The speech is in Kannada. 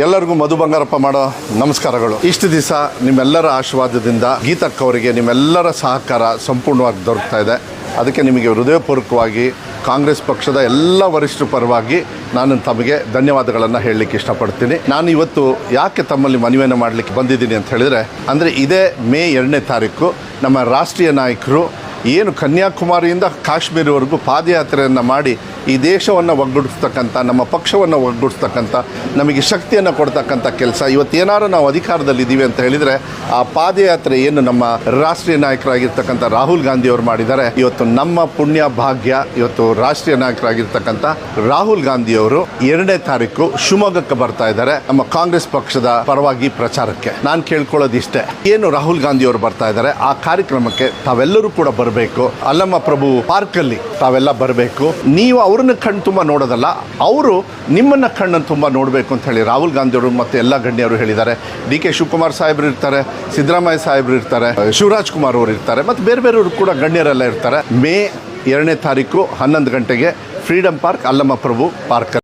ಎಲ್ಲರಿಗೂ ಮಧು ಬಂಗಾರಪ್ಪ ಮಾಡೋ ನಮಸ್ಕಾರಗಳು. ಇಷ್ಟು ದಿವಸ ನಿಮ್ಮೆಲ್ಲರ ಆಶೀರ್ವಾದದಿಂದ ಗೀತಕ್ಕ ಅವರಿಗೆ ನಿಮ್ಮೆಲ್ಲರ ಸಹಕಾರ ಸಂಪೂರ್ಣವಾಗಿ ದೊರಕ್ತಾ ಇದೆ. ಅದಕ್ಕೆ ನಿಮಗೆ ಹೃದಯಪೂರ್ವಕವಾಗಿ ಕಾಂಗ್ರೆಸ್ ಪಕ್ಷದ ಎಲ್ಲ ವರಿಷ್ಠ ಪರವಾಗಿ ನಾನು ತಮಗೆ ಧನ್ಯವಾದಗಳನ್ನು ಹೇಳಲಿಕ್ಕೆ ಇಷ್ಟಪಡ್ತೀನಿ. ನಾನು ಇವತ್ತು ಯಾಕೆ ತಮ್ಮಲ್ಲಿ ಮನವಿಯನ್ನು ಮಾಡಲಿಕ್ಕೆ ಬಂದಿದ್ದೀನಿ ಅಂತ ಹೇಳಿದರೆ, ಅಂದರೆ ಇದೇ ಮೇ ಎರಡನೇ ತಾರೀಕು ನಮ್ಮ ರಾಷ್ಟ್ರೀಯ ನಾಯಕರು ಏನು ಕನ್ಯಾಕುಮಾರಿಯಿಂದ ಕಾಶ್ಮೀರವರೆಗೂ ಪಾದಯಾತ್ರೆಯನ್ನು ಮಾಡಿ ಈ ದೇಶವನ್ನು ಒಗ್ಗೂಡಿಸ್ತಕ್ಕಂಥ, ನಮ್ಮ ಪಕ್ಷವನ್ನು ಒಗ್ಗೂಡಿಸ್ತಕ್ಕಂಥ, ನಮಗೆ ಶಕ್ತಿಯನ್ನು ಕೊಡ್ತಕ್ಕಂಥ ಕೆಲಸ. ಇವತ್ತೇನಾರು ನಾವು ಅಧಿಕಾರದಲ್ಲಿದ್ದೀವಿ ಅಂತ ಹೇಳಿದರೆ ಆ ಪಾದಯಾತ್ರೆ ಏನು ನಮ್ಮ ರಾಷ್ಟ್ರೀಯ ನಾಯಕರಾಗಿರ್ತಕ್ಕಂಥ ರಾಹುಲ್ ಗಾಂಧಿ ಅವರು ಮಾಡಿದ್ದಾರೆ. ಇವತ್ತು ನಮ್ಮ ಪುಣ್ಯ ಭಾಗ್ಯ, ಇವತ್ತು ರಾಷ್ಟ್ರೀಯ ನಾಯಕರಾಗಿರ್ತಕ್ಕಂಥ ರಾಹುಲ್ ಗಾಂಧಿ ಅವರು ಎರಡನೇ ತಾರೀಕು ಶಿವಮೊಗ್ಗಕ್ಕೆ ಬರ್ತಾ ಇದ್ದಾರೆ. ನಮ್ಮ ಕಾಂಗ್ರೆಸ್ ಪಕ್ಷದ ಪರವಾಗಿ ಪ್ರಚಾರಕ್ಕೆ. ನಾನು ಕೇಳ್ಕೊಳ್ಳೋದು ಇಷ್ಟೇ ಏನು ರಾಹುಲ್ ಗಾಂಧಿ ಅವರು ಬರ್ತಾ ಇದ್ದಾರೆ, ಆ ಕಾರ್ಯಕ್ರಮಕ್ಕೆ ತಾವೆಲ್ಲರೂ ಕೂಡ ಬರಬೇಕು. ಅಲ್ಲಮ್ಮ ಪ್ರಭು, ಪಾರ್ಕಲ್ಲಿ ತಾವೆಲ್ಲ ಬರಬೇಕು. ನೀವು ಅವ್ರನ್ನ ಕಣ್ಣು ತುಂಬ ನೋಡೋದಲ್ಲ, ಅವರು ನಿಮ್ಮನ್ನ ಕಣ್ಣನ್ನು ತುಂಬ ನೋಡಬೇಕು ಅಂತ ಹೇಳಿ ರಾಹುಲ್ ಗಾಂಧಿ ಅವರು ಮತ್ತು ಎಲ್ಲ ಗಣ್ಯರು ಹೇಳಿದ್ದಾರೆ. ಡಿ ಕೆ ಶಿವಕುಮಾರ್ ಸಾಹೇಬರು ಇರ್ತಾರೆ, ಸಿದ್ದರಾಮಯ್ಯ ಸಾಹೇಬರು ಇರ್ತಾರೆ, ಶಿವರಾಜ್ ಕುಮಾರ್ ಅವರು ಇರ್ತಾರೆ, ಮತ್ತು ಬೇರೆ ಬೇರೆಯವರು ಕೂಡ ಗಣ್ಯರೆಲ್ಲ ಇರ್ತಾರೆ. ಮೇ ಎರಡನೇ ತಾರೀಕು ಹನ್ನೊಂದು ಗಂಟೆಗೆ ಫ್ರೀಡಮ್ ಪಾರ್ಕ್ ಅಲ್ಲಮ್ಮ ಪ್ರಭು ಪಾರ್ಕ್